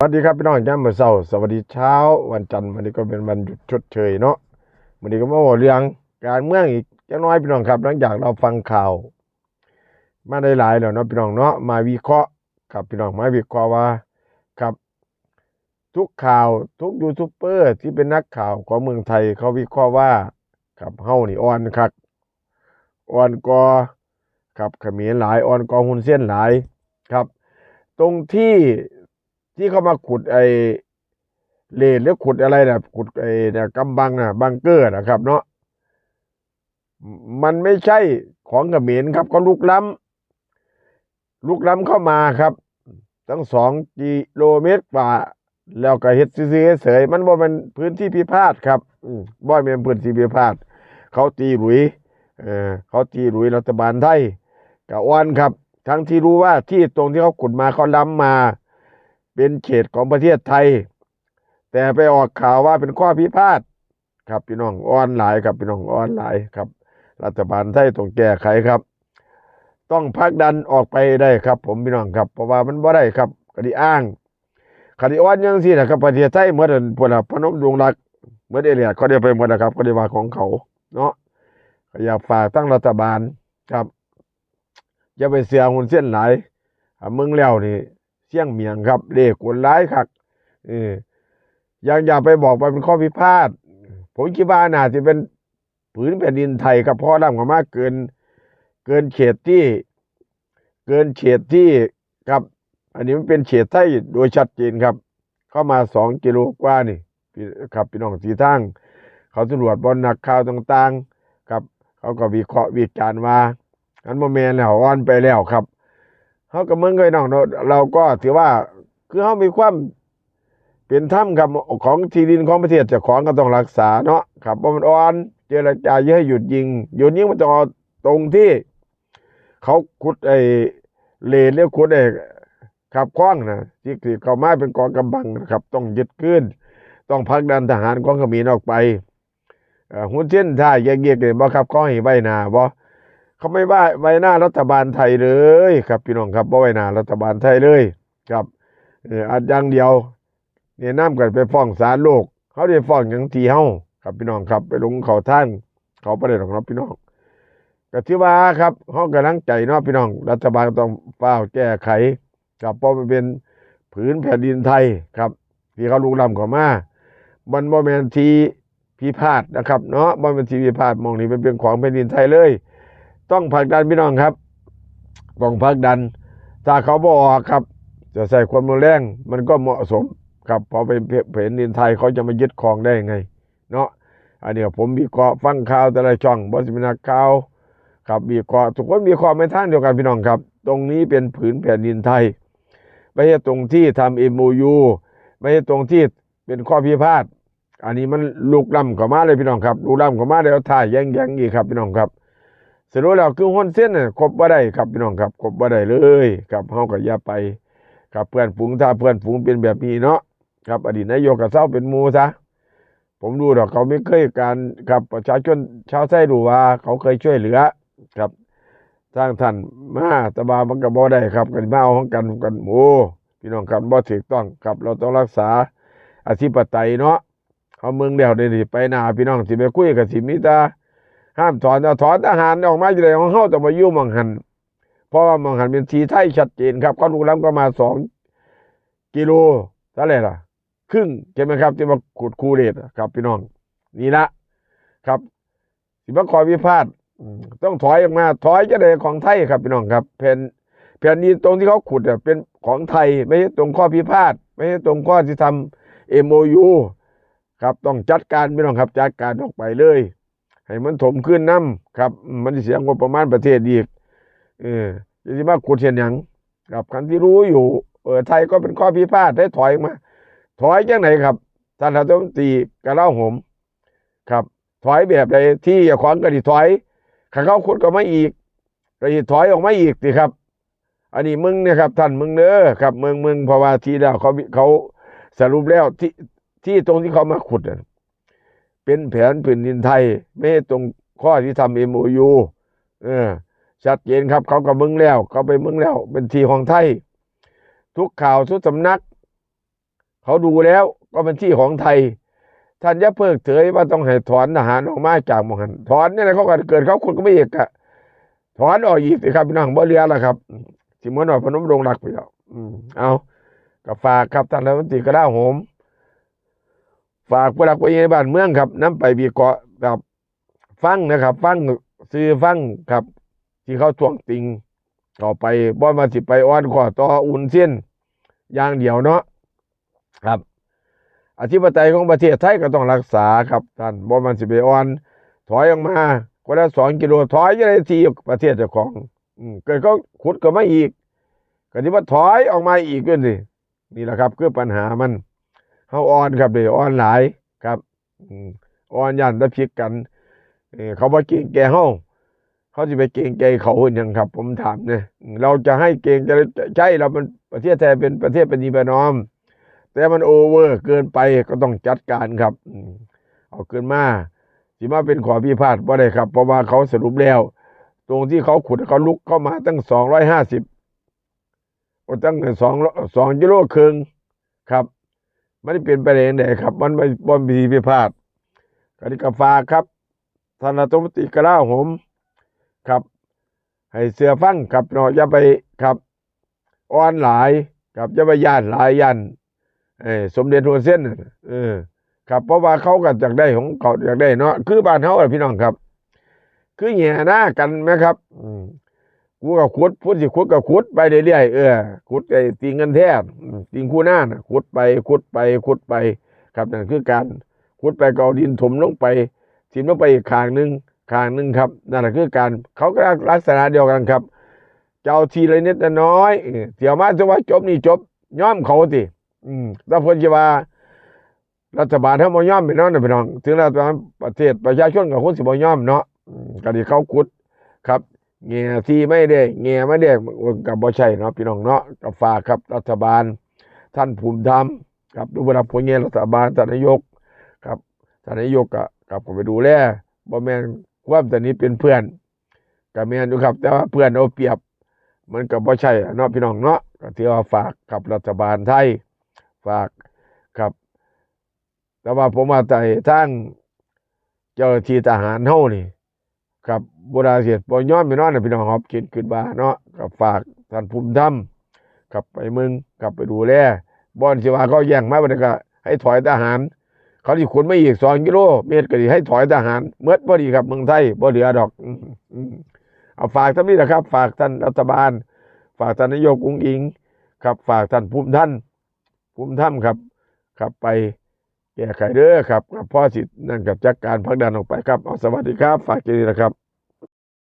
สวัสดีครับพี่น้องย้ำมื้อเช้าสวัสดีเช้า วันจันทร์วันนี้ก็เป็นวันหยุดชดเชยเนาะวันนี้ก็มาบอเรื่องการเมืองอีกจักหน้อยพี่น้องครับหลังจากเราฟังข่าว มาได้หลายแล้วเนาะพี่น้องเนาะมาวิเคราะห์ครับพี่น้องมาวิเคราะห์ว่าครับ ทุกข่าวทุกยูทูบเบอร์ที่เป็นนักข่าวของเมืองไทยเขาวิเคราะห์ว่าครับเฮานี่อ่อนคักอ่อนกอครับขมรหลายอ่อนกอหุ่นเส้นหลายครับ ตรงที่ ที่เขามาขุดไอ้เลนหรือขุดอะไรนะขุดไอ้เนี่ยกำบังนะบังเกอร์นะครับ เนาะมันไม่ใช่ของกระเขมรครับเขาลุกล้ำลุกล้ำเข้ามาครับตั้งสองกิโลเมตรกว่า แล้วก็เฮ็ดซื่อเฉยมันบ่เป็นพื้นที่พิพาทครับอืมบ่แม่นพื้นที่พิพาทเขาตีหลุยเออเขาตีหลุยรัฐบาลไทยกับอ้วนครับ ทั้งที่รู้ว่าที่ตรงที่เขาขุดมาเขาล้ำมา เป็นเขตของประเทศไทย แต่ไปออกข่าวว่าเป็นข้อพิพาทครับพี่น้องออนไลน์ครับพี่น้องออนไลน์ครับ รัฐบาลไทยต้องแก้ไขครับ ต้องพักดันออกไปได้ครับ ผมพี่น้องครับ เพราะว่ามันบ่ได้ครับคดีอ้างคดีอ้อนยังสินะครับประเทศไทยเมื่อเดือนพนพนมดวงรักเมื่อเอเลียดเขาได้ไปหมดนะครับคดีว่าของเขา เนาะอยากฝากตั้งรัฐบาลครับอย่าไปเสียหุ่นเส้นหลายอะมึงแล้วนี่ เสี่ยงเมียงครับเลขกวนร้ายคักเออยังอย่าไปบอกว่าเป็นข้อพิพาทผมคิดว่าน่าจะเป็นผืนแผ่นดินไทยครับเพราะร่ำกันมากเกิน เกินเขตที่ เกินเขตที่ครับ อันนี้มันเป็นเขตไทยโดยชัดเจนครับ เข้ามาสองกิโลกว่านี่ครับพี่น้องสีทางเขาตำรวจบนนักข่าวต่างๆ ครับ เขาก็วิเคราะห์วิจารณ์ว่าอันโมเมนแล้วอ่อนไปแล้วครับ เขากับเมืองเคยน้องเนาเราก็ถือว่าคือเขามีความเป็นถ้ำครับของที่ดินของประเทศเจ้าของก็ต้องรักษาเนาะครับเพราะมันอ่อน เจรจาเยอะหยุดยิงหยุดยิงมันต้องเอาตรงที่ เขาขุดไอ้เลนหรือขุดไอ้ขับคล้องนะที่ที่เขามาเป็นกองกำบังนะครับ ต้องยึดขึ้น ต้องพักดันทหารของเขมรออกไปหุ่นเช่นท่าแยกๆเลยบ่ครับก็ให้ใบหน้าบ่ เขาไม่ว่าไว้หน้ารัฐบาลไทยเลยครับพี่น้องครับบ่ไว้หน้ารัฐบาลไทยเลยครับเอออันอย่างเดียวเนี่ยน้ำกันไปฟ้องศาลโลก เขาได้ฟ้องอย่างทีเฮาครับพี่น้องครับ ไปลงเขาท่าน เขาประเด็นของเราพี่น้องก็ที่ว่าครับเฮากำลังใจเนาะพี่น้อง รัฐบาลต้องเฝ้าแก้ไขครับเพราะมันเป็นผืนแผ่นดินไทยครับที่เขาลุกล้ำเข้ามามันบ่แมนทีพิพาทนะครับ เนาะบ่แมนทีพิพาทมองนี่เป็นเป็นของแผ่นดินไทยเลย ต้องผลักดันพี่น้องครับ ต้องผลักดัน ถ้าเขาบออกครับ จะใส่ความรุนแรง มันก็เหมาะสมครับพอเป็นแผ่นดินไทยเขาจะมายึดครองได้ยังไง เนาะอันเนี้ผมมีเกาะฟังข่าวแต่ละช่องบอสิมินาข่าวครับมีเกาะทุกคนมีความไม่ท่างเดียวกันพี่น้องครับ ตรงนี้เป็นผืนแผ่นดินไทยไม่ใช่ตรงที่ทำเอ็มยูไม่ใช่ตรงที่เป็นข้อพิพาทอันนี้มันลุกล้ำเข้ามาเลยพี่น้องครับลุกล้ำเข้ามาแล้วถ่ายแย่งแย่งอีกครับพี่น้องครับ สรุปแล้วคือห้นเส้นน่ะครบบ่ได้ครับพี่น้องครับครบบ่ได้เลยครับเฮาก็อย่าไปครับเพื่อนฝูงถ้าเพื่อนฝูงเป็นแบบนี้เนาะครับอดีตนายกก็เศร้าเป็นมูซะผมดูดอกเขาไม่เคยการครับประชาชนชาวไทยดูว่าเขาเคยช่วยเหลือครับสร้างท่านมาตบามันก็บ่ได้ครับ กันมาเอาของกันกันโอ้พี่น้องครับบ่ถูกต้องครับ เราต้องรักษาอธิปไตยเนาะเอาเมืองเดียวเดี๋ยวนี้ไปหน้าพี่น้องสิไปคุยกับสิมีแตา ห้ามถอนเอาถอนทหารออกมาอยู่เลยของเขาต้องมายุ่งมังหัน เพราะว่ามังหันเป็นทีไทยชัดเจนครับเขาลูกล้ำก็มาสองกิโลเท่าไหร่ล่ะ ครึ่งใช่ไหมครับที่มาขุดคูเรตครับพี่น้อง นี่ละครับสิบขอวิพาทต้องถอยออกมา ถอยจะได้ของไทยครับพี่น้องครับแผ่นแผ่นนี้ตรงที่เขาขุดเป็นของไทยไม่ใช่ตรงข้อพิพาทไม่ใช่ตรงข้อที่ทำเอ็มโยูครับต้องจัดการพี่น้องครับจัดการออกไปเลย ให้มันถมขึ้นน้ำครับ มันเสียงบประมาณประเทศอีกเออจะสิมาขุดเช่นหยังครับคันที่รู้อยู่เออไทยก็เป็นข้อพิพาทได้ถอยมา ถอยจังไหนครับท่านรัฐมนตรีกระเล่าหมครับ ถอยแบบใดที่อย่าขวางก็ดิถอยข้าเขาขุดก็ไม่อีกก็ดิถอยออกมาอีกสิครับ อันนี้มึงเนี่ยครับ ท่านมึงเด้อครับมึงมึงเพราะว่าทีแล้วเขาเขาสรุปแล้วที่ที่ตรงที่เขามาขุดน่ะ เป็นแผนผืนดินไทย ไม่ตรงข้อที่ทำเอ็มโอยูเออชัดเจนครับ เขาก็มึงแล้ว เขาไปมึงแล้ว เป็นทีของไทย ทุกข่าวทุกสำนัก เขาดูแล้วก็เป็นที่ของไทย ท่านย่าเพิกเฉยว่าต้องให้ถอนทหารออกมาจากมองหันถอนเนี่แหละเขาก็เกิดเขาคุณก็ไม่เอกอะถอนออกอีกสิครับพี่น้องบ่เรือแล้วครับสิมือนว่าพนมดงรักไปแล้วอืมเอาก็ฝากครับท่านรัฐมนตรีกระด้าโหม ฝากผู้หลักผู้ใหญ่บ้านเมืองครับน้ำไปบีเกาะกับฟังนะครับ ฟังซื้อฟังครับ ที่เขาทวงติงต่อไปบ่มาสิไปอ้อนขอต่ออุ่นเส้นอย่างเดียวเนาะครับอธิปไตยของประเทศไทยก็ต้องรักษาครับท่านบ่มันสิไปอ้อน ถอยออกมาคนละสองกิโลถอยยังไงทีประเทศเจ้าของอืมเกิดเขาขุดก็ไม่อีกก็ที่ว่าถอยออกมาอีกด้วยสินี่แหละครับ คือปัญหามัน เฮาอ่อนครับเดี๋ยวอ่อนหลายครับอืมอ่อนยันตะพิกกันเขาบ่เก่งแก่เฮาเขาจะไปเก่งใจเขาเห็นยังครับ ผมถามเนี่ยเราจะให้เก่งจะใช่เราเป็นประเทศไทยเป็นประเทศเป็นนีปนอม แต่มันโอเวอร์เกินไปก็ต้องจัดการครับเอาเกินมาสิมาเป็นขอพิพาทบ่ได้ครับ เพราะว่าเขาสรุปแล้ว ตรงที่เขาขุดเขาลุกเข้ามาตั้งสองร้อยห้าสิบตั้งสองสองกิโลครึ่งครับ มันได้เป็นไปได้ยังไงครับ มันไม่บนมีพิพาทกนิกาฝาครับท่านรัฐมตรีกระลาหมครับ ให้เสือฟังครับเนาะอย่าไปครับอ่อนหลายครับอย่าไปย่านหลายย่านเออสมเด็จหัวเส้นเออครับ เพราะว่าเขาก็อยากได้ของเขาอยากได้เนาะคือบ้านเขาอะพี่น้องครับ คือแหย่หน้ากันไหมครับ อืม กูก็ขุดพูดสิขุดก็ขุดไปเรื่อยๆเออขุดไอ้ตีเงินแท้อืมตีคู่หน้านะขุดไปขุดไปขุดไป ครับนั่นคือการขุดไปก็เอาดินถมลงไปทิมลงไปอีกขางหนึ่งขางหนึ่งครับนั่นแหละคือการเขาก็ลักษณะเดียวกันครับ เจ้าทีละนิดละน้อยเออเดี๋ยวมาจะว่าจบนี่จบย้อมเขาสิอืมถ้าเพิ่นจะว่ารัฐบาลถ้าบ่ย่อมไปเนาะนะพี่น้อง ถึงรัฐบาลประเทศประชาชนกับคนสิบ่ย่อมเนาะก็ที่เขาขุดครับ เงียทีไม่ได้เงียไม่ได้กับบ่ใช่เนาะพี่น้องเนาะก็ฝากครับรัฐบาล ท่านภูมิธรรมครับดูเวลาผู้เงียรัฐบาลท่านนายกครับท่านนายกก็กับก็ไปดูแลบ่แม่นความตอนนี้เป็นเพื่อนก็แม่นอยู่ครับ แต่ว่าเพื่อนเอาเปรียบ มันก็บ่ใช่เนาะพี่น้องเนาะก็ถือว่าฝากกับรัฐบาลไทยฝากครับ แต่ว่าผมว่าแต่ทางเจ้าหน้าที่ทหารเฮานี่ ครับ บุราเสียบ่ยอมไปนอนนะพี่น้องครับคิดขึ้นว่าเนาะก็ฝากท่านภูมิธรรมกลับไปมึงกลับไปดูแลบ่อนสิว่าเขาแย่งมาบ่ได้ก็ให้ถอยทหาร เขาสิขนมาอีก2กิโลเมตรก็สิให้ถอยทหารเมื่อพอดีครับเมืองไทยบ่เหลือดอกอืมอืมเอาฝากท่านนี้นะครับ ฝากท่านรัฐบาล ฝากท่านนายกอุ้งอิงครับฝากท่านภูมิท่านภูมิธรรมครับครับไปแก้ไขเด้อครับกับพ่อสิทธิ์นั่นกับจักการพักดันออกไปครับเอาสวัสดีครับ ฝากกินนะครับ